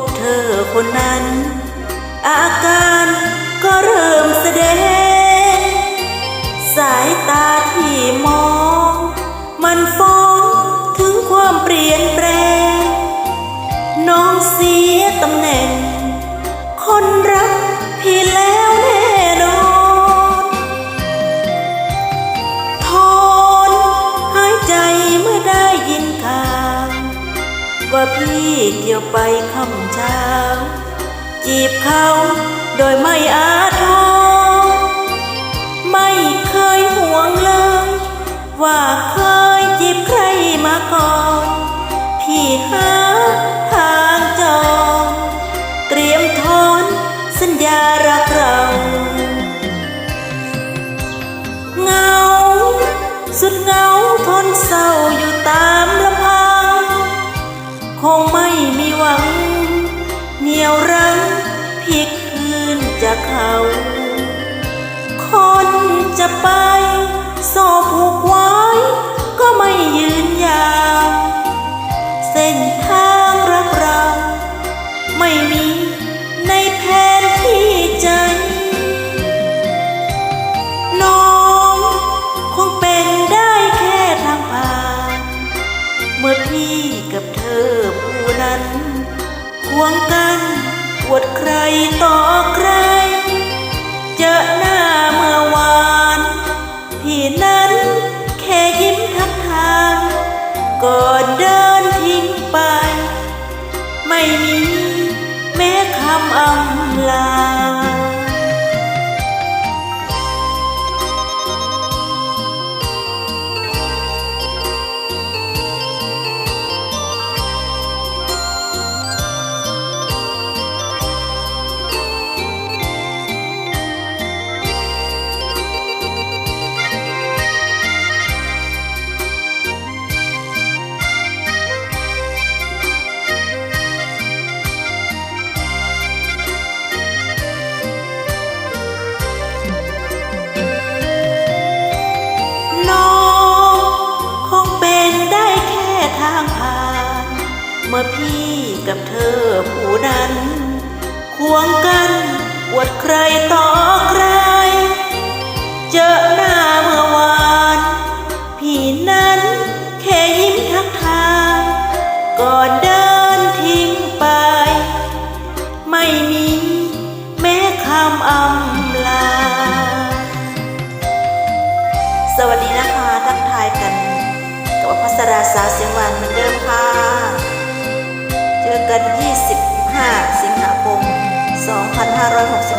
บเธอคนนั้น อาการก็เริ่มแสดง สายตาที่มอง มันฟ้องถึงความเปลี่ยนแปลง น้องเสียตำแหน่ง ว่าพี่เที่ยวไปคำเช้า จีบเขาโดยไม่อา ไปโซ่ผูกไว้ ก็ไม่ยืนยาวเส้นทางรักเรา ไม่มีในแผนที่ใจ น้องคงเป็นได้แค่ทางผ่าน เมื่อพี่กับเธอผู้นั้นควงกันอวดใครต่อใครจอำอำลา เมื่อพี่กับเธอผู้นั้น ควงกันอวดใครต่อใคร เจอหน้าเมื่อวาน พี่นั้นแค่ยิ้มทักทายก่อนเดินทิ้งไป ไม่มีแม้คำอำลา สวัสดีนะคะทักทายกัน กับพัสราสาวเสียงหวานเหมือนเดิมค่ะ กัน 25 สิงหาคม 2560